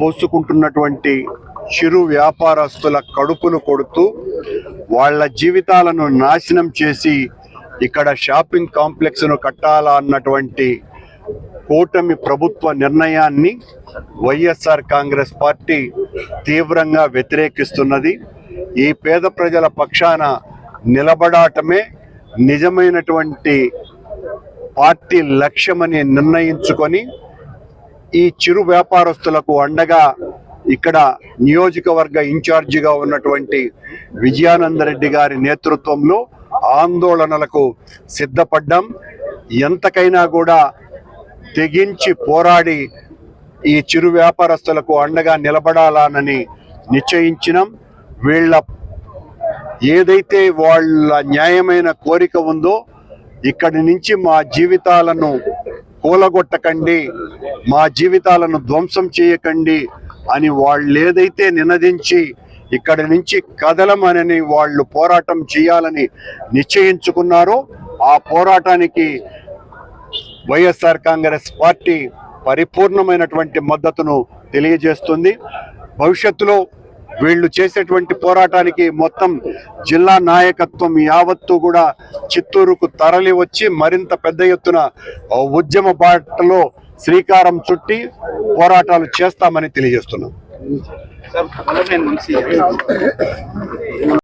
పోసుకుంటున్నటువంటి చిరు వ్యాపారస్తుల కడుపును కొడుతూ వాళ్ళ జీవితాలను నాశనం చేసి ఇక్కడ షాపింగ్ కాంప్లెక్స్ను కట్టాలా అన్నటువంటి కూటమి ప్రభుత్వ నిర్ణయాన్ని వైఎస్ఆర్ కాంగ్రెస్ పార్టీ తీవ్రంగా వ్యతిరేకిస్తున్నది. ఈ పేద ప్రజల పక్షాన నిలబడాటమే నిజమైనటువంటి పార్టీ లక్ష్యమని నిర్ణయించుకొని ఈ చిరు వ్యాపారస్తులకు అండగా ఇక్కడ నియోజకవర్గ ఇన్ఛార్జిగా ఉన్నటువంటి విజయానందరెడ్డి గారి నేతృత్వంలో ఆందోళనలకు సిద్ధపడ్డం ఎంతకైనా కూడా తెగించి పోరాడి ఈ చిరు వ్యాపారస్తులకు అండగా నిలబడాలనని నిశ్చయించినాం. వీళ్ళ ఏదైతే వాళ్ళ న్యాయమైన కోరిక ఉందో ఇక్కడి నుంచి మా జీవితాలను కూలగొట్టకండి. మా జీవితాలను ధ్వంసం చేయకండి అని వాళ్ళు ఏదైతే నినదించి ఇక్కడి నుంచి కదలమనని వాళ్ళు పోరాటం చేయాలని నిశ్చయించుకున్నారో ఆ పోరాటానికి వైఎస్ఆర్ కాంగ్రెస్ పార్టీ పరిపూర్ణమైనటువంటి మద్దతును తెలియజేస్తుంది. భవిష్యత్తులో వీళ్ళు చేసేటువంటి పోరాటానికి మొత్తం జిల్లా నాయకత్వం యావత్తు కూడా చిత్తూరుకు తరలి వచ్చి మరింత పెద్ద ఎత్తున ఉద్యమ బాటలో శ్రీకారం చుట్టి పోరాటాలు చేస్తామని తెలియజేస్తున్నాం.